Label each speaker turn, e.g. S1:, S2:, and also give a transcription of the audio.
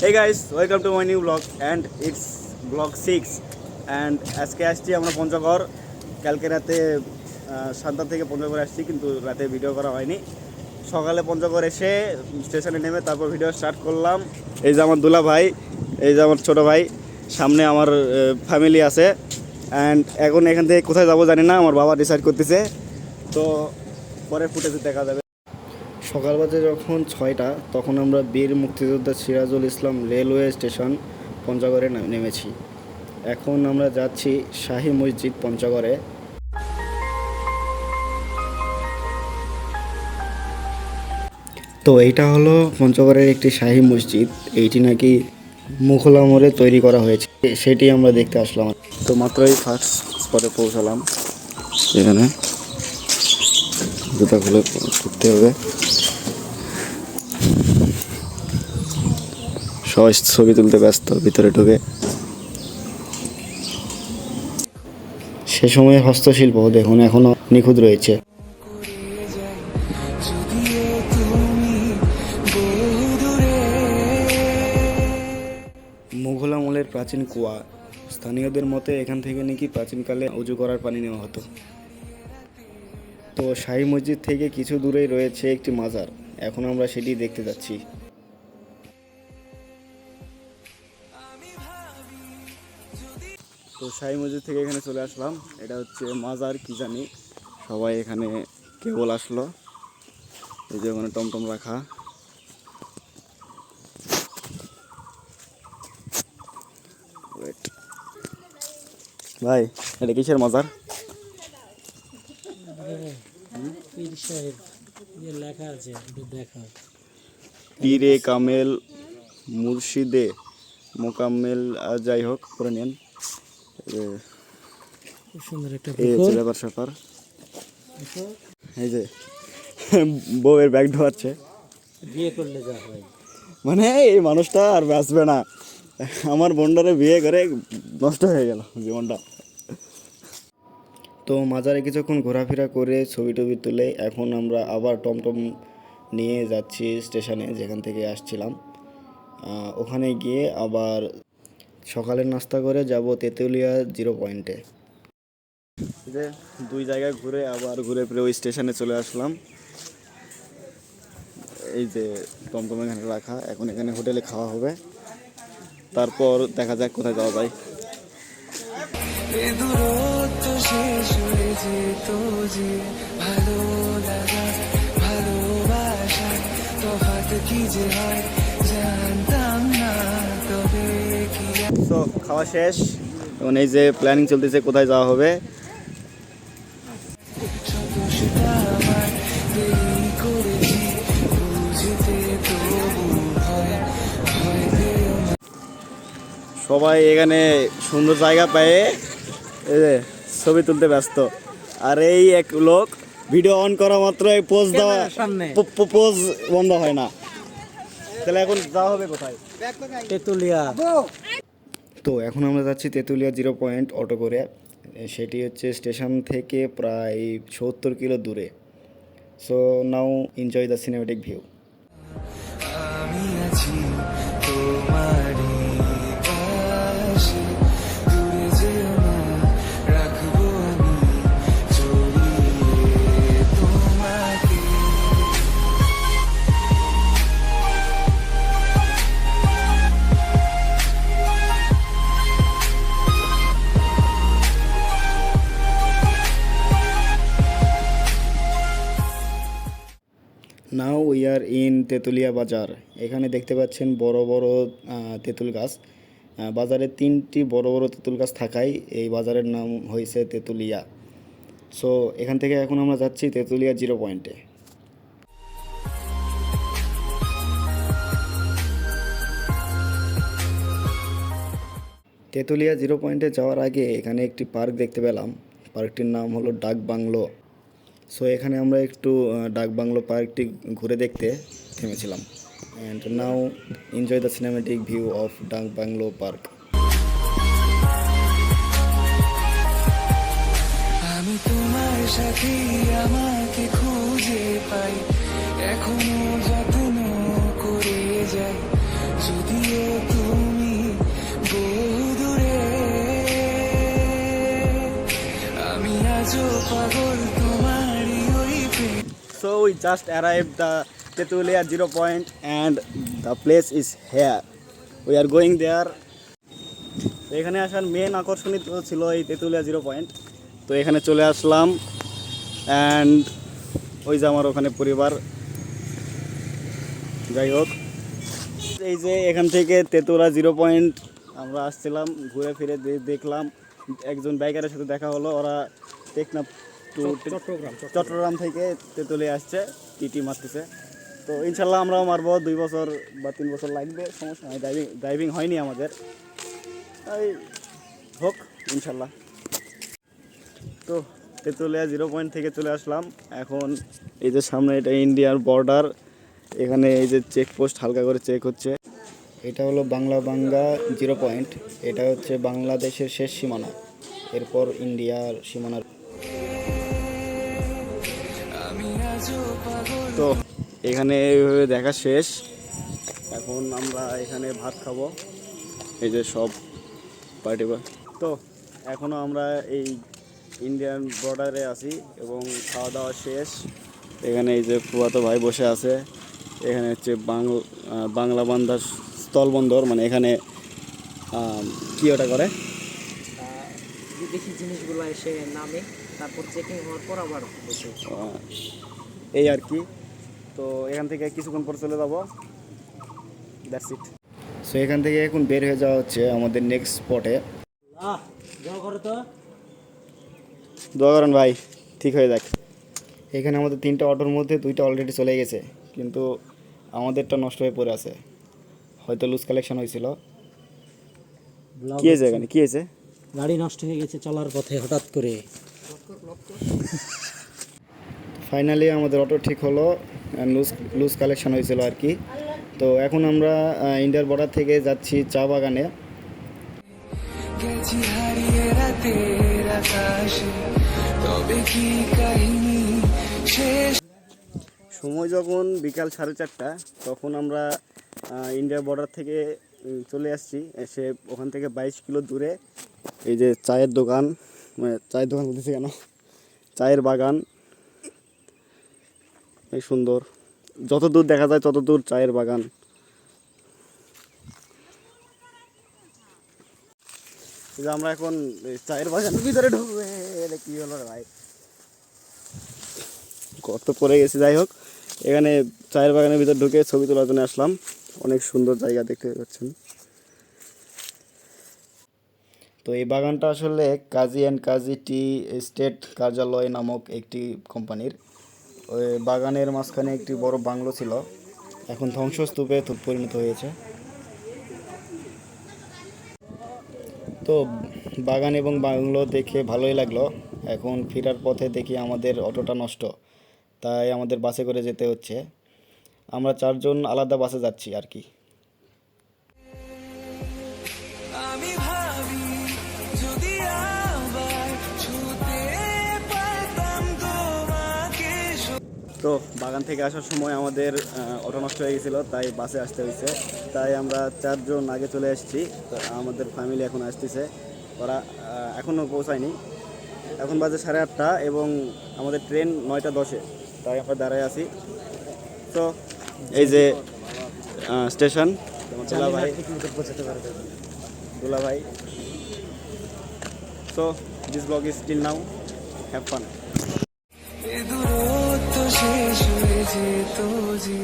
S1: Hey guys, welcome to my new vlog and it's vlog 6 and আজকে আসছি আমরা পঞ্চগড়। কালকে রাতে সাতটা থেকে পঞ্চগড় আসছি কিন্তু রাতে ভিডিও করা হয়নি। সকালে পঞ্চগড় এসে স্টেশনে নেমে তারপর ভিডিও স্টার্ট করলাম। এই যে আমার দুলা ভাই এই যে আমার ছোটো ভাই সামনে আমার ফ্যামিলি আছে। অ্যান্ড এখন এখান থেকে কোথায় যাব জানি না আমার বাবা ডিসাইড করতেছে। তো পরে ফুটেজে দেখা যাবে। সকাল বাজে যখন ছয়টা, তখন আমরা বীর মুক্তিযোদ্ধা সিরাজুল ইসলাম রেলওয়ে স্টেশন পঞ্চগড়ে নেমেছি। এখন আমরা যাচ্ছি শাহী মসজিদ পঞ্চগড়ে। তো এইটা হলো পঞ্চগড়ের একটি শাহী মসজিদ। এইটি নাকি মুঘল আমলে তৈরি করা হয়েছে। সেটি আমরা দেখতে আসলাম। তো মাত্রই ফার্স্ট স্পটে পৌঁছালাম। এখানে জুতা খুলে ঢুকতে হবে। সবাই ছবি তুলতে ব্যস্ত, ভিতরে ঢুকে। সে সময় হস্তশিল্প দেখুন, এখনও নিখুঁত রয়েছে। মুঘল আমলের প্রাচীন কুয়া। স্থানীয়দের মতে এখান থেকে নাকি প্রাচীনকালে উজু করার পানি নেওয়া হতো। তো শাহী মসজিদ থেকে কিছু দূরেই রয়েছে একটি মাজার। এখন আমরা সেটি দেখতে যাচ্ছি। তো শাহী মসজিদ থেকে এখানে চলে আসলাম। এটা হচ্ছে মাজার কি জানি। সবাই এখানে কেবল আসলো। এই যে ওখানে টমটম রাখা। ভাই এটা কিসের মাজার?
S2: লেখা আছে দেখা
S1: পীরে কামেল মুর্শিদে মোকাম্মেল যাই হোক করে নেন।
S2: সুন্দর একটা
S1: এই হচ্ছে ব্যাপার স্যাপার এই যে বউয়ের ব্যাগ ঢোয়াচ্ছে
S2: বিয়ে করলে যা হয়।
S1: মানে এই মানুষটা আর বাঁচবে না। আমার বোনটারে বিয়ে করে নষ্ট হয়ে গেল জীবনটা। তো মাজারে কিছুক্ষণ ঘোরাফেরা করে ছবি টবি তুলে এখন আমরা আবার টমটম নিয়ে যাচ্ছি স্টেশনে যেখান থেকে আসছিলাম। ওখানে গিয়ে আবার সকালের নাস্তা করে যাব তেঁতুলিয়া জিরো পয়েন্টে। যে দুই জায়গায় ঘুরে আবার ঘুরে ফিরে ওই স্টেশনে চলে আসলাম। এই যে টমটম এখানে রাখা এখন এখানে হোটেলে খাওয়া হবে। তারপর দেখা যাক কোথায় যাওয়া যায়।
S3: ভালো লাগা ভালোবাসা কি যে হয়?
S1: সো খাওয়া শেষ। এখন এই যে প্ল্যানিং চলতেছে কোথায় যাওয়া হবে? সবাই এখানে সুন্দর জায়গা পেয়ে এই যে ছবি তুলতে ব্যস্ত। আর এই এক লোক ভিডিও অন করা মাত্র পোজ দেওয়া
S2: সামনে।
S1: পোজ বন্ধ হয় না। তাহলে এখন যাওয়া হবে কোথায়?
S2: তেতুলিয়া।
S1: তো এখন আমরা যাচ্ছি তেঁতুলিয়া জিরো পয়েন্ট অটো করে। সেটি হচ্ছে স্টেশন থেকে প্রায় সত্তর কিলো দূরে। So now enjoy the cinematic view in Tentulia Bazar. এখানে দেখতে পাচ্ছেন বড় বড় তেঁতুল গাছ। বাজারে তিনটি বড় বড় তেঁতুল গাছ থাকায় এই বাজারের নাম হয়েছে তেঁতুলিয়া। সো এখান থেকে এখন আমরা যাচ্ছি তেঁতুলিয়া জিরো পয়েন্টে তেঁতুলিয়া জিরো পয়েন্টে যাওয়ার আগে এখানে একটি পার্ক দেখতে পেলাম। পার্কটির নাম হলো ডাক বাংলো সো এখানে আমরা একটু ডাক বাংলো পার্কটি ঘুরে দেখতে থেমেছিলাম। And now enjoy the cinematic view of dak bungalow park.
S3: আমি তোমার সাথে আমাকে
S1: we just arrived the Tetulia zero point and the place is here. We are going there. এখানে আসার মেন আকর্ষণই তো ছিল এই তেঁতুলিয়া জিরো পয়েন্ট তো এখানে চলে আসলাম। অ্যান্ড ওই যে আমার ওখানে পরিবার। যাই হোক। এই যে এখান থেকে তেতুলা জিরো পয়েন্ট আমরা আসছিলাম, ঘুরে ফিরে দেখলাম। একজন বাইকারের সাথে দেখা হলো। ওরা টেকনাফ টু
S2: চট্টগ্রাম
S1: চট্টগ্রাম। থেকে তেতুলিয়া আসছে টিটি মারতেছে। তো ইনশাল্লাহ আমরাও মারবো দুই বছর বা তিন বছর লাগবে সমস্যা নাই ড্রাইভিং ড্রাইভিং হয়নি আমাদের। তাই হোক ইনশাল্লাহ। তো তেতুলিয়া জিরো পয়েন্ট থেকে চলে আসলাম। এখন এই যে সামনে এটা ইন্ডিয়ার বর্ডার এখানে এই যে চেকপোস্ট হালকা করে চেক হচ্ছে। এটা হলো বাংলা বাঙ্গা জিরো পয়েন্ট এটা হচ্ছে বাংলাদেশের শেষ সীমানা এরপর ইন্ডিয়ার সীমানার তো এখানে এইভাবে দেখা শেষ। এখন আমরা এখানে ভাত খাব। এই যে সব পার্টি তো এখনও আমরা এই ইন্ডিয়ান বর্ডারে আছি এবং খাওয়া দাওয়া শেষ। এখানে এই যে ফুয়াতো ভাই বসে আছে। এখানে হচ্ছে বাংলা বাংলা বান্ধার স্থলবন্দর মানে এখানে কি ওটা করে?
S2: বিদেশি জিনিসগুলো এসে নামে তারপর চেকিং হওয়ার পর আবার
S1: এই আর কি। তো এখান থেকে কিছুক্ষণ পর চলে যাব। দ্যাটস ইট সো এখান থেকে এখন বের হয়ে যাওয়া হচ্ছে আমাদের নেক্সট স্পটে
S2: আহ যাও করো তো।
S1: দোয়া করেন ভাই ঠিক হয়ে যাক। এখানে আমাদের তিনটা অটোর মধ্যে দুইটা অলরেডি চলে গেছে কিন্তু আমাদেরটা নষ্ট হয়ে পড়ে আছে। হয়তো লুজ কালেকশন হয়েছিল। কি হয়েছে এখানে? কি হয়েছে?
S2: গাড়ি নষ্ট হয়ে গেছে চলার পথে হঠাৎ করে।
S1: ফাইনালি আমাদের অটো ঠিক হলো। লুজ লুজ কালেকশন হয়েছিল আর কি। তো এখন আমরা ইন্ডিয়ার বর্ডার থেকে যাচ্ছি চা বাগানে। সময় যখন বিকাল সাড়ে চারটা তখন আমরা ইন্ডিয়া বর্ডার থেকে চলে আসছি। এসে ওখান থেকে বাইশ কিলো দূরে এই যে চায়ের দোকান মানে চায়ের দোকান বলতেছি কেন? চায়ের বাগান। এই সুন্দর। যত দূর দেখা যায় তত দূর চায়ের বাগান। আমরা এখন চায়ের বাগানের ভিতরে ঢুকবে। কি হলো ভাই? কত পরে গেছি, যাই হোক। এখানে চায়ের বাগানের ভিতর ঢুকে ছবি তোলার জন্য আসলাম। অনেক সুন্দর জায়গা দেখতে পাচ্ছেন। তো এই বাগানটা আসলে কাজী অ্যান্ড কাজী টি স্টেট কার্যালয় নামক একটি কোম্পানির। বাগানের মাঝখানে একটি বড় বাংলো ছিল। এখন ধ্বংসস্তূপে পরিণত হয়েছে। তো বাগান এবং বাংলো দেখে ভালোই লাগল। এখন ফেরার পথে দেখি আমাদের অটোটা নষ্ট। তাই আমাদের বাসে করে যেতে হচ্ছে। আমরা চারজন আলাদা বাসে যাচ্ছি আর কি। তো বাগান থেকে আসার সময় আমাদের অটো নষ্ট হয়ে গেছিল তাই বাসে আসতে হয়েছে। তাই আমরা চারজন আগে চলে এসেছি তো আমাদের ফ্যামিলি এখন আসতেছে। ওরা এখনও পৌঁছায়নি। এখন বাজে সাড়ে আটটা এবং আমাদের ট্রেন নয়টা দশে তাই আমরা দাঁড়ায় আছি। তো এই যে স্টেশন দোলা ভাই। দোলা ভাই। তো this blog is still now have fun
S3: যেত যে